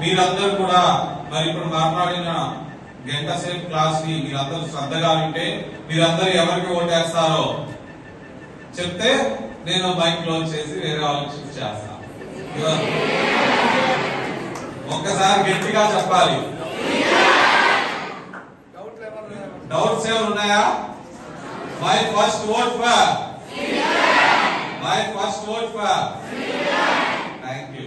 మీరందరూ కూడా మరి ఇప్పుడు మాట్లాడిన గంట సేపు క్లాస్ని మీరందరూ శ్రద్ధగా వింటే మీరందరూ ఎవరికి ఓటేస్తారో చెప్తే నేను బైక్ క్లోజ్ చేసి వేరే వాళ్ళకి షిఫ్ట్ చేస్తాను ఒక్కసారి గట్టిగా చెప్పాలి. డౌట్స్ ఏమైనా ఉన్నాయా? My first vote for my first vote for thank you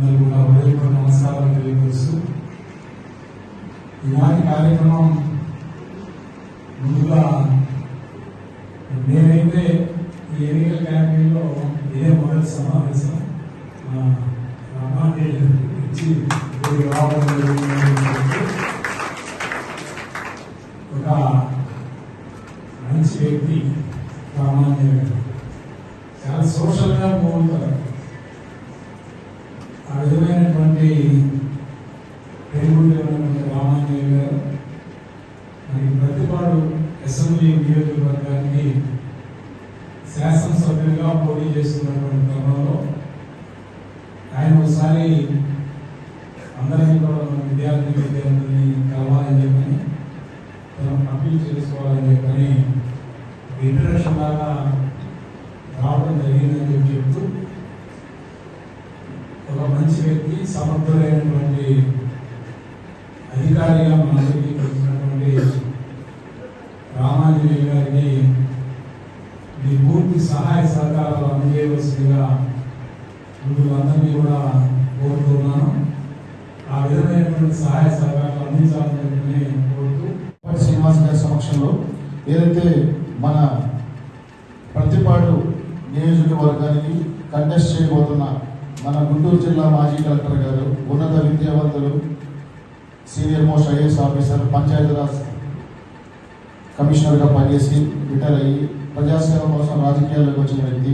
నమస్కారాలు తెలియజేస్తూ ఈనాటి కార్యక్రమం ముందుగా నేనైతే ఈ ఎన్నికల క్యాంపెయిన్లో ఇదే మొదటి సమావేశం ఆ, రామాన్ని ఇచ్చి ఇక్కడికి రావడం జరిగిందని చెప్తూ ఒక మంచి వ్యక్తి రామాన్ని చాలా సోషల్గా బాగుంటారు ఆ విధమైనటువంటి పెరుగుతున్నటువంటి రామాంజనేయ గారు మరి ప్రతిపాడు అసెంబ్లీ నియోజకవర్గానికి శాసనసభ్యులుగా పోటీ చేస్తున్నటువంటి క్రమంలో ఆయన ఒకసారి అందరినీ కూడా మన విద్యార్థి విద్యార్థులని కలవాలని చెప్పని మనం అప్పీల్ చేసుకోవాలని చెప్పని ఇంట్రడక్షన్ లాగా రావడం జరిగిందని చెప్పి చెప్తూ ఒక మంచి వ్యక్తి సమర్థులైనటువంటి అధికారిగా మనందరికీ వచ్చినటువంటి రామాంజనేయ గారికి మీ పూర్తి సహాయ సహకారాలు అందజేయవలసిందిగా ముందు కూడా కోరుతున్నాను ఆ విధమైనటువంటి సహాయ సహకారాలు అందించాలని కోరుతూ శ్రీనివాస్ గారి సమక్షంలో ఏదైతే మన ప్రతిపాడు నియోజకవర్గానికి కంటెస్ట్ చేయబోతున్న మన గుంటూరు జిల్లా మాజీ కలెక్టర్ గారు ఉన్నత విద్యావంతులు senior most IAS officer Panchayati Raj కమిషనర్గా పనిచేసి రిటైర్ అయ్యి ప్రజాసేవ కోసం రాజకీయాల్లోకి వచ్చిన వ్యక్తి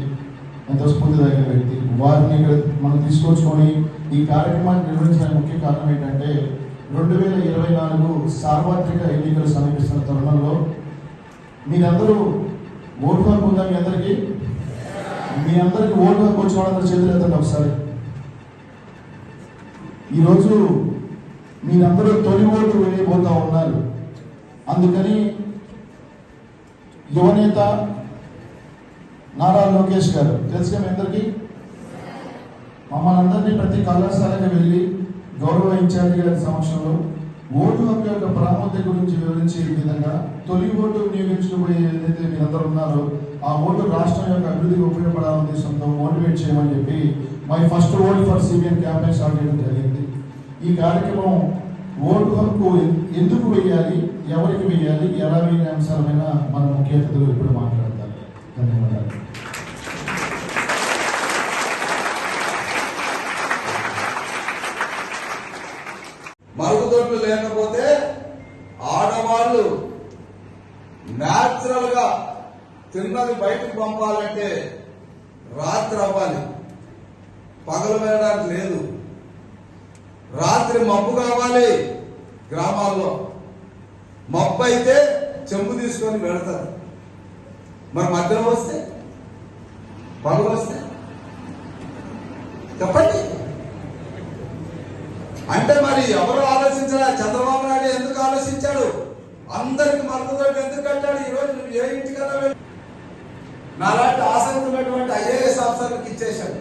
ఎంతో స్ఫూర్తిదాయక వ్యక్తి వారిని ఇక్కడ మనం తీసుకొచ్చుకొని ఈ కార్యక్రమాన్ని నిర్వహించడానికి ముఖ్య కారణం ఏంటంటే రెండు వేల ఇరవై నాలుగు సార్వత్రిక ఎన్నికలు సమీపిస్తున్న తరుణంలో మీరందరూ ఓటు హక్కు ఉందా మీ అందరికీ? మీ అందరికీ ఓటు హక్కు వచ్చిన వాళ్ళందరూ చేతులు ఎత్తండి ఒకసారి. ఈరోజు మీరందరూ తొలి ఓటు వేయబోతా ఉన్నారు. అందుకని యువనేత నారా లోకేష్ గారు తెలుసుగా మీ అందరికీ? మమ్మల్ని అందరినీ ప్రతి కళాశాలకు వెళ్ళి గౌరవ ఇన్ఛార్జి గారి సమక్షంలో ఓటు హక్కు యొక్క ప్రాముఖ్యత గురించి వివరించే విధంగా తొలి ఓటు వినియోగించుకుపోయే ఏదైతే మీరందరూ ఉన్నారో ఆ ఓటు రాష్ట్రం యొక్క అభివృద్ధికి ఉపయోగపడాలనే ఉద్దేశంతో మోటివేట్ చేయమని చెప్పి my first vote for CBN campaign start చేయడం జరిగింది. ఈ కార్యక్రమం ఓటు హక్కు ఎందుకు వేయాలి ఎవరికి వేయాలి ఎలా వేయని అంశాలమైన మన ముఖ్య అతిథులు ఇప్పుడు మాట్లాడతారు. ధన్యవాదాలు. అగ్రం వస్తే పగలు వస్తే చెప్పండి. అంటే మరి ఎవరు ఆలోచించాలి చంద్రబాబు నాయుడు ఎందుకు ఆలోచించాడు? అందరికి మద్దతు ఎందుకు కట్టాడు? ఈరోజు నువ్వు ఏ ఇంటికన్నా వెళ్ళి నాలాంటి ఆసక్తి ఉన్నటువంటి ఐఏఎస్ ఆఫీసర్లకు ఇచ్చేశాడు.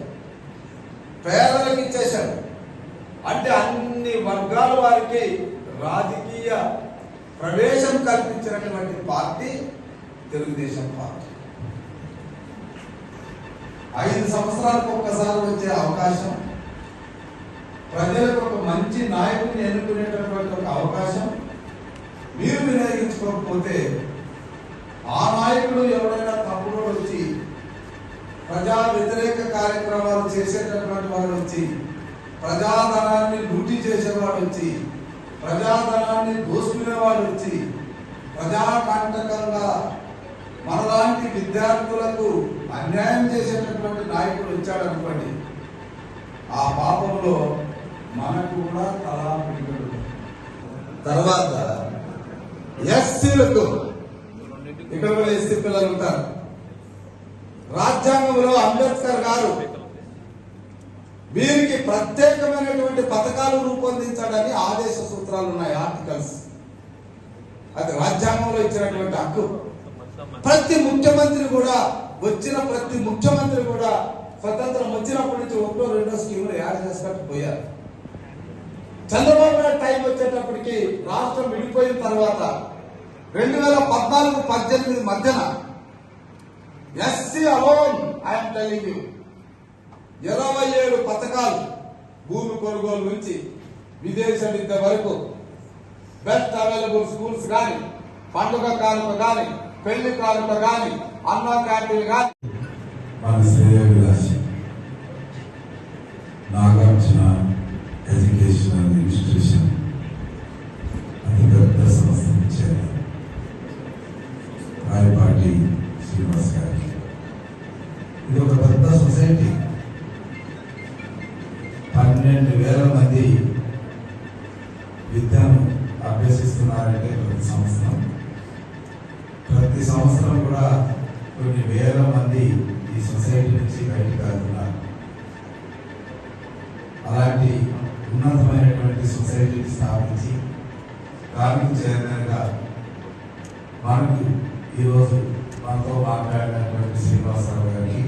పేదలకు ఇచ్చేశాడు. అంటే అన్ని వర్గాల వారికి రాజకీయ ప్రవేశం కల్పించినటువంటి పార్టీ తెలుగుదేశం పార్టీ. ఐదు సంవత్సరాలకు ఒక్కసారి వచ్చే అవకాశం. ప్రజలకు ఒక మంచి నాయకుడిని ఎన్నుకునేటటువంటి ఒక అవకాశం. మీరు వినియోగించుకోకపోతే ఆ నాయకుడు ఎవరైనా తప్పుడు వచ్చి ప్రజా వ్యతిరేక కార్యక్రమాలు చేసేటటువంటి వాడు వచ్చి ప్రజాధనాన్ని లూటీ చేసేవాడు వచ్చి ప్రజాధనాన్ని దోసుకునేవాడు వచ్చి ప్రజాకంటకంగా మనలాంటి విద్యార్థులకు అన్యాయం చేసేటటువంటి నాయకుడు వచ్చాడనుకోండి ఆ పాపంలో మనకు కూడా తలా తర్వాత ఎస్సీలకు ఇక్కడ కూడా ఎస్సీ పిల్లలు ఉంటారు. రాజ్యాంగంలో అంబేద్కర్ గారు వీరికి ప్రత్యేకమైనటువంటి పథకాలు రూపొందించాడని ఆదేశ సూత్రాలు ఉన్నాయి ఆర్టికల్స్. అది రాజ్యాంగంలో ఇచ్చినటువంటి హక్కు. ప్రతి ముఖ్యమంత్రి కూడా వచ్చిన ప్రతి ముఖ్యమంత్రి కూడా స్వతంత్రం వచ్చినప్పటి నుంచి ఒకటో రెండో స్కీములు యాడ్ చేసుకుంటూ పోయారు. చంద్రబాబు నాయుడు టైం వచ్చేటప్పటికి రాష్ట్రం విడిపోయిన తర్వాత రెండు వేల పద్నాలుగు పద్దెనిమిది మధ్యన SC alone I'm telling you ఇరవై ఏడు పథకాలు భూమి కొనుగోలు నుంచి విదేశ విద్య వరకు బెస్ట్ అవైలబుల్ స్కూల్స్ కానీ పండుగ కానుక కానీ పెళ్ళి కానుక కానీ అన్న క్యాంటీన్ కానీ మన నుంచి బయటకు అలాంటి ఉన్నతమైనటువంటి సొసైటీని స్థాపించి కార్మిక చైర్మన్గా మనకు ఈరోజు మనతో మాట్లాడినటువంటి శ్రీనివాసరావు గారికి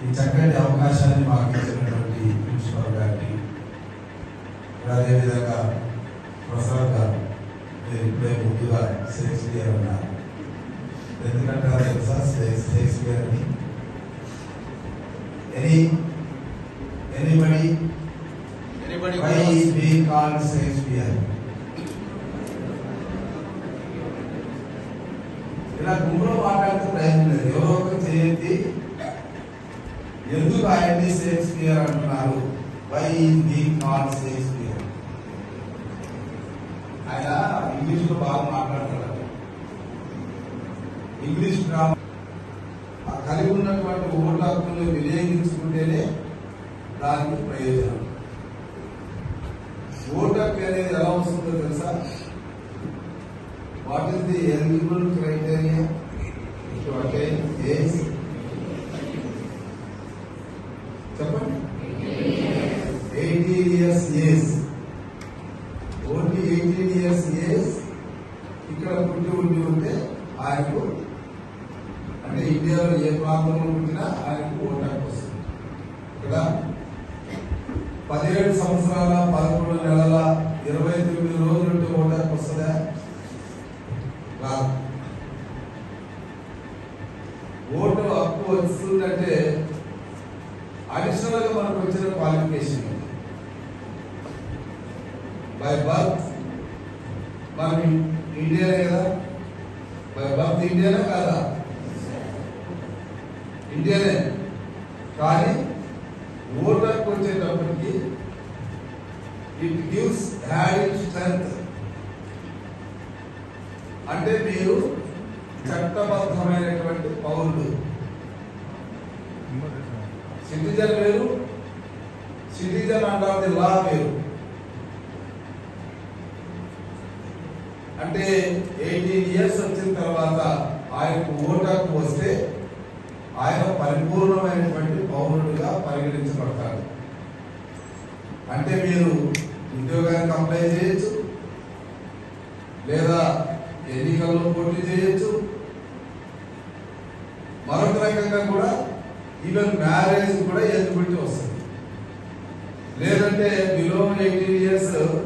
ఈ చక్కటి అవకాశాన్ని మాకు ఇచ్చినటువంటి ప్రిన్సిపల్ గారికి అదేవిధంగా ప్రసాద్ గారు మీరు ఇప్పుడే ముందుగా షేక్స్పియర్ ఉన్నారు ఎందుకంటే అది తెలుసా షేక్స్- షేక్స్పియర్ అని any anybody why is being called Shakespeare ఇలా గుంపులో మాట్లాడుతూ ప్రయత్నం లేదు. ఎవరో ఒకరు చేయండి. ఎందుకు ఆయన్ని షేక్స్పియర్ అంటున్నారు? Why is being called Shakespeare ఆయన ఇంగ్లీష్లో బాగా మాట్లాడతాడు. English drama. ఆ కలిగి ఉన్నటువంటి ఓట్ల హక్కులు వినియోగించుకుంటేనే దానికి ప్రయోజనం ఓటు హక్కు అనేది ఎలా వస్తుందో తెలుసా what is the eligible criteria to attain age చెప్పండి eighteen years age only eighteen years age ఇక్కడ పుట్టి ఉండి ఉంటే ఆయనకు అంటే ఇండియాలో ఏ ప్రాంతంలో పుట్టినా ఆయనకు ఓటు హక్కు వస్తుంది కదా పదిహేడు సంవత్సరాల పదకొండు నెలల ఇరవై తొమ్మిది రోజులు ఉంటే ఓటు హక్కు వస్తుందా రాదు ఓటు హక్కు వస్తుందంటే అడిషనల్గా మనకు వచ్చిన క్వాలిఫికేషన్ బై బర్త్ మనం ఇండియానే కదా? బై బర్త్ ఇండియానే కాదా? ఇండియానే కానీ ఓటర్కి వచ్చేటప్పటికి ఇట్ గివ్స్ హ్యాడ్ స్ట్రెంత్ అంటే మీరు చట్టబద్ధమైనటువంటి పౌరులు. సిటిజన్ వేరు. సిటిజన్ అండర్ ది లా వేరు అంటే ఎయిటీన్ ఇయర్స్ వచ్చిన తర్వాత ఆయనకు ఓటకు వస్తే ఆయన పరిగణించబడతారు. అంటే మీరు ఉద్యోగానికి అప్లై చేయొచ్చు లేదా ఎన్నికల్లో పోటీ చేయొచ్చు. మరొక రకంగా కూడా ఈవెన్ మ్యారేజ్ కూడా ఎలిజిబిలిటీ వస్తుంది. లేదంటే బిలో ఎయిటీన్ ఇయర్స్ సార్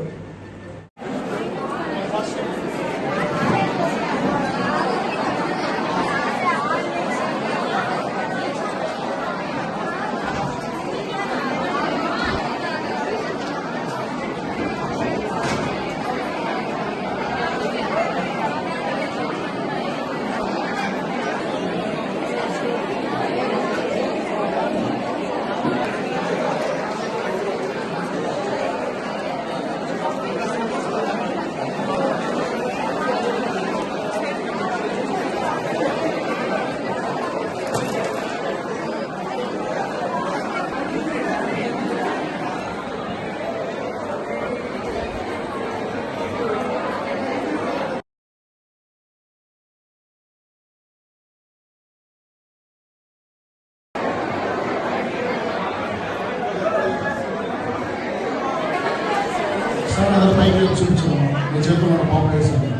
అదే పైకి వెళ్ళి చూపించడం మీ చేతుల్లో ఉన్న పాప వేసాను ఇలా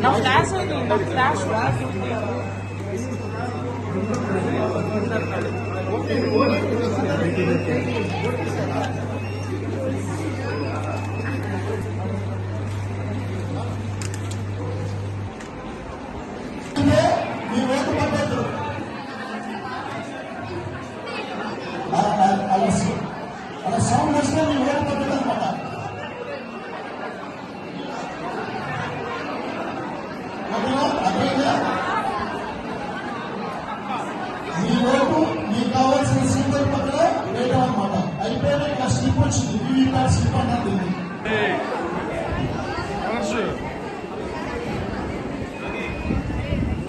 Não traz não traz Thank. ఓకేనా మీకు కావాల్సిన సింబల్ పక్కన వేయడం అనమాట అయిపోయిన ఇక్కడ స్లిప్ వచ్చింది. వీవీప్యాట్ స్లిప్ అన్నది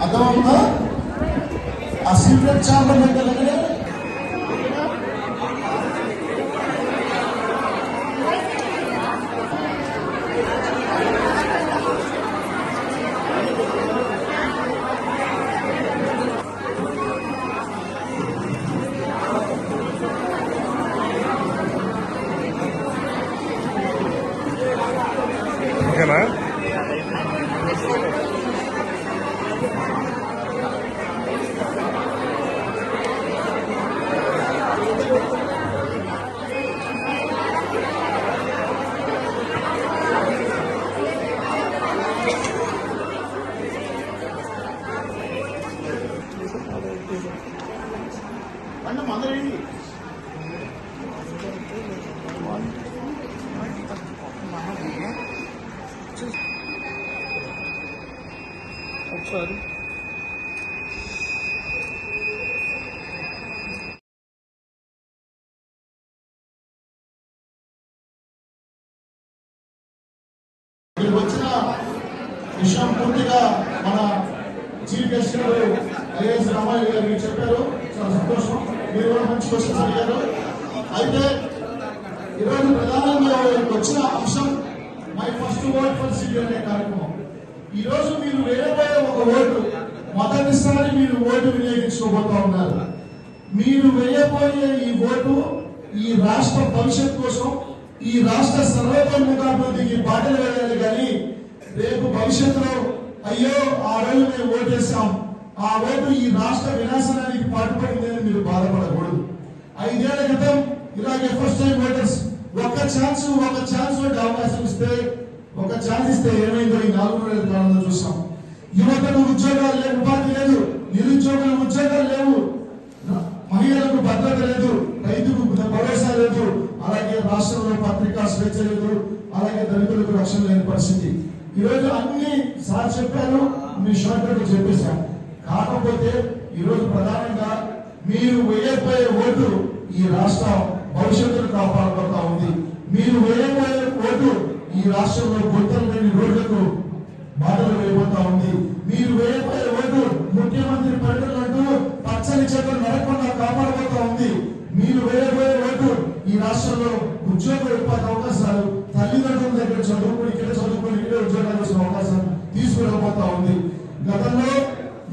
అర్థమవుతుందా? ఆ సీక్రెట్ ఛాంబర్ దగ్గర না మీకు వచ్చిన విషయం పూర్తిగా మన చీఫ్ గెస్ట్ గారు ఐఏఎస్ రామాయణ గారు మీరు చెప్పారు. చాలా సంతోషం. మీరు కూడా మంచి క్వశ్చన్స్ అడిగారు. అయితే ఈరోజు ప్రధానంగా వచ్చిన అంశం my first word for city అనే కార్యక్రమం. ఈ రోజు మీరు వేయబోయే ఒక ఓటు మొదటిసారి మీరు ఓటు వినియోగించుకోబోతా ఉన్నారు. మీరు వేయబోయే ఈ ఓటు ఈ రాష్ట్ర భవిష్యత్ కోసం ఈ రాష్ట్ర సర్వతోముఖాభివృద్ధికి బాటలు వేయాలి కానీ రేపు భవిష్యత్తులో అయ్యో ఆ రోజు మేము ఓటేసాం ఆ ఓటు ఈ రాష్ట్ర వినాశనానికి పాటుపడిందని మీరు బాధపడకూడదు. ఐదేళ్ళ క్రితం ఇలాగే ఫస్ట్ టైం ఓటర్స్ ఒక్క ఛాన్స్ ఒక ఛాన్స్ ఓటు అవకాశం ఇస్తే ఒక ఛాన్స్ ఇస్తే ఏమైందో ఈ నాలుగు నెలల కాలంలో చూసాం యువతకు ఉద్యోగాలు లేవు ఉపాధి లేదు నిరుద్యోగులకు ఉద్యోగాలు లేవు. మహిళలకు భద్రత లేదు రైతుకు భరోసా లేదు. అలాగే రాష్ట్రంలో పత్రికా స్వేచ్ఛ లేదు అలాగే దళితులకు రక్షణ లేని పరిస్థితి. ఈరోజు అన్ని సార్ చెప్పారు మీ షార్ట్ కట్ కాకపోతే ఈ రోజు ప్రధానంగా మీరు వేయబోయే ఓటు ఈ రాష్ట్ర భవిష్యత్తును కాపాడబడతా ఉంది. మీరు వేయబోయే ఓటు ఈ రాష్ట్రంలో గుంతలు లేని రోడ్లకు బాధలు వేయబోతా ఉంది. మీరు వేయబోయే రోడ్డు ముఖ్యమంత్రి పర్యటనలంటూ పచ్చని చెట్లు నడకుండా కాపాడబోతా ఉంది. మీరు వేయబోయే రోడ్డు ఈ రాష్ట్రంలో ఉద్యోగ ఉపాధి అవకాశాలు తల్లిదండ్రుల దగ్గర చదువుకుని ఇక్కడ చదువుకుని ఇక్కడ ఉద్యోగాలు వచ్చిన అవకాశం తీసుకురాబోతా ఉంది. గతంలో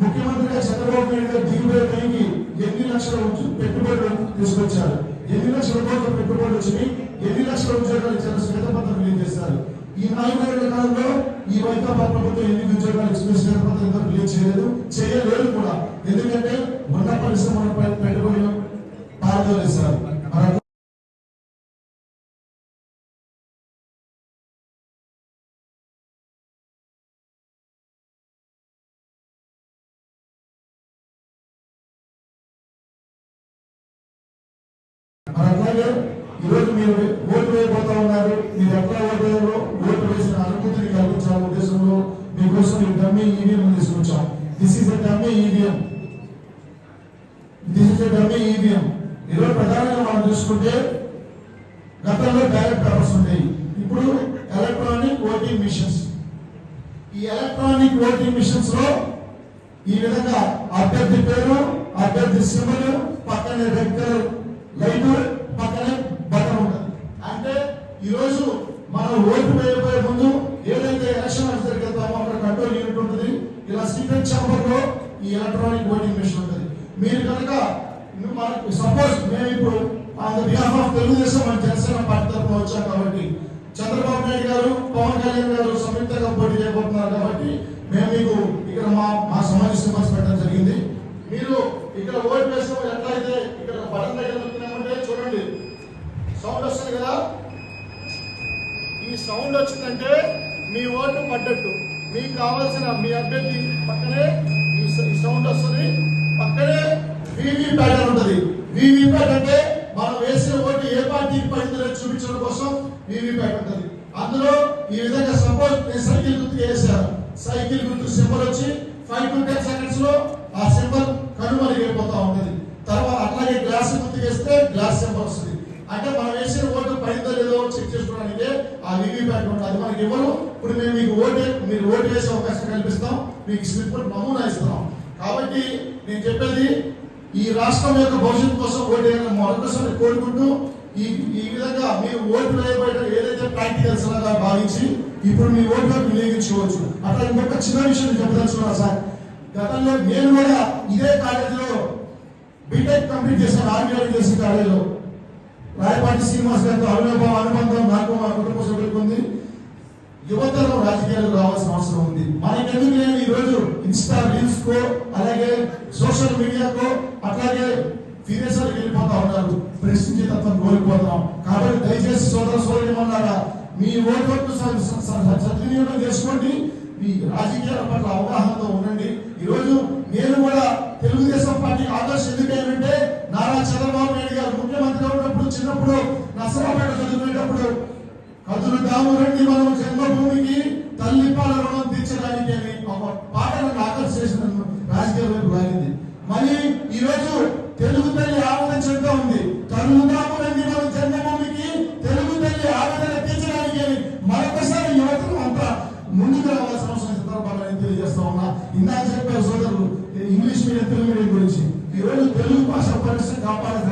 ముఖ్యమంత్రిగా చంద్రబాబు నాయుడు గారు దిగుబడి పైకి ఎన్ని లక్షల పెట్టుబడులు తీసుకొచ్చారు? ఎన్ని లక్షల కోట్ల పెట్టుబడులు వచ్చినాయి? ఎన్ని లక్షల ఉద్యోగాలు చేశారు ఈ నాలుగేళ్ళ కాలంలో ఈ వైకాపా ప్రభుత్వం ఎన్ని ఉద్యోగాలు ఎక్స్ప్రెస్ శ్వేతపత్రం ఇంకా చేయలేదు. చేయలేదు కూడా. ఎందుకంటే ఉన్న పరిశ్రమల పెట్టుబడులు పారదోలేశారు. మరి ఈరోజు మీరు ఓటు వేయబోతా ఉన్నారు. మీరు ఎట్లా ఓటు వేయాలో ఓటు మీకోసం ఈ డమ్మీ ఈవీఎం తీసుకొచ్చాం this is a dummy EVM. This is a dummy EVM. ఈరోజు ప్రధానంగా మనం చూసుకుంటే గతంలో బ్యాలెట్ పేపర్స్ ఉండేవి ఇప్పుడు ఎలక్ట్రానిక్ ఓటింగ్ మిషన్స్ ఈ ఎలక్ట్రానిక్ ఓటింగ్ మిషన్స్లో ఈ విధంగా అభ్యర్థి పేరు అభ్యర్థి సింబల్ పక్కనే రెడ్ కలర్ లైట్ పక్కనే బటన్ ఉంటుంది. అంటే ఈరోజు మనం ఓటు వేయబోయే ముందు ఏదైతే ఎలక్షన్ ఆఫీసర్కి కంట్రోల్ యూనిట్ ఉంటుంది. ఇలా సీక్రెట్ ఛాంబర్లో ఈ ఎలక్ట్రానిక్ ఓటింగ్ మిషన్ ఉంటుంది. మీరు కనుక మనకు సపోజ్ మేము ఇప్పుడు on the behalf of Telugu Desam మన జనసేన పార్టీ తరఫున వచ్చాం కాబట్టి చంద్రబాబు నాయుడు గారు పవన్ కళ్యాణ్ గారు సంయుక్తంగా పోటీ చేయబోతున్నారు కాబట్టి మేము మీకు ఇక్కడ మా మా సమాజ సిఫార్సు పెట్టడం జరిగింది. మీరు ఇక్కడ ఓటు ఎట్లా ఎట్లయితే ఇక్కడ బటన్ దగ్గర నొక్కినామంటే చూడండి. సౌండ్ వస్తుంది కదా? ఈ సౌండ్ వచ్చిందంటే మీ ఓటు పడ్డట్టు. మీకు కావాల్సిన మీ అభ్యర్థి పక్కనే ఈ సౌండ్ వస్తుంది. పక్కనే వివి అని ఉంటుంది. వివి అంటే మనం వేసిన ఓటు ఏ పార్టీకి పడిందో చూపించడం కోసం వివి ఉంటుంది. అందులో ఈ విధంగా సపోజ్ నేను సైకిల్ గుర్తు వేసాను సైకిల్ గుర్తు సింబల్ వచ్చి ఫైవ్ టు టెన్ సెకండ్స్లో ఆ సింబల్ కనుమరుగైపోతా ఉంటుంది. తర్వాత అట్లాగే గ్లాస్ గుర్తు వేస్తే గ్లాస్ సింబల్ వస్తుంది. అంటే మనం వేసిన ఓటు పడిందో లేదో చెక్ చేసుకోవడానికి ఆ వివిప్యాట్ ఉంటుంది. అది మనకి ఇవ్వరు. ఇప్పుడు మేము మీకు ఓటు మీరు ఓటు వేసే అవకాశం కల్పిస్తాం. మీకు స్లిప్ నమూనా ఇస్తున్నాం. కాబట్టి నేను చెప్పేది ఈ రాష్ట్రం యొక్క భవిష్యత్తు కోసం ఓటు వేయాలని మరొకసారి కోరుకుంటూ ఈ ఈ విధంగా మీరు ఓటు వేయబడిన ఏదైతే ప్రాక్టికల్స్ లాగా భావించి ఇప్పుడు మీ ఓటు వినియోగించుకోవచ్చు. అట్లా ఇంకొక చిన్న విషయం నేను చెప్పదలుచుకున్నా సార్. గతంలో నేను కూడా ఇదే కాలేజీలో బీటెక్ కంప్లీట్ చేశాను ఆర్మీ చేసిన కాలేజీలో. రాయపాటి శ్రీనివాస్ గారితో అవినాభావ అనుబంధం నాకు మా కుటుంబ సభ్యులకు ఉంది యువతరం రాజకీయాలకు రావాల్సిన అవసరం ఉంది. మనకెందుకు నేను ఈరోజు ఇన్స్టా రీల్స్ కో అలాగే సోషల్ మీడియాకో అట్లాగే విదేశాలకు వెళ్ళిపోతా ఉన్నారు. ప్రశ్నించే తత్వం కోల్పోతున్నాం. కాబట్టి దయచేసి సోదర సోదరి సోదరిమన్నారా మీ ఓటు సద్వినియోగం చేసుకోండి. మీ రాజకీయాల పట్ల అవగాహనతో ఉండండి. ఈ రోజు నేను కూడా తెలుగుదేశం పార్టీ ఆదర్శ ఎందుకంటే నారా చంద్రబాబు నాయుడు గారు ముఖ్యమంత్రిగా ఉన్నప్పుడు చిన్నప్పుడు నసరాపేట చదువుకునేటప్పుడు కదులు దాము రండి మనం జన్మభూమికి తల్లి పాల రుణం తీర్చడానికి అని ఒక పాట నన్ను ఆకర్షించిన రాజకీయ వైపు లాగింది. మరి ఈ పరిస్థితి కాపాడాల్సిన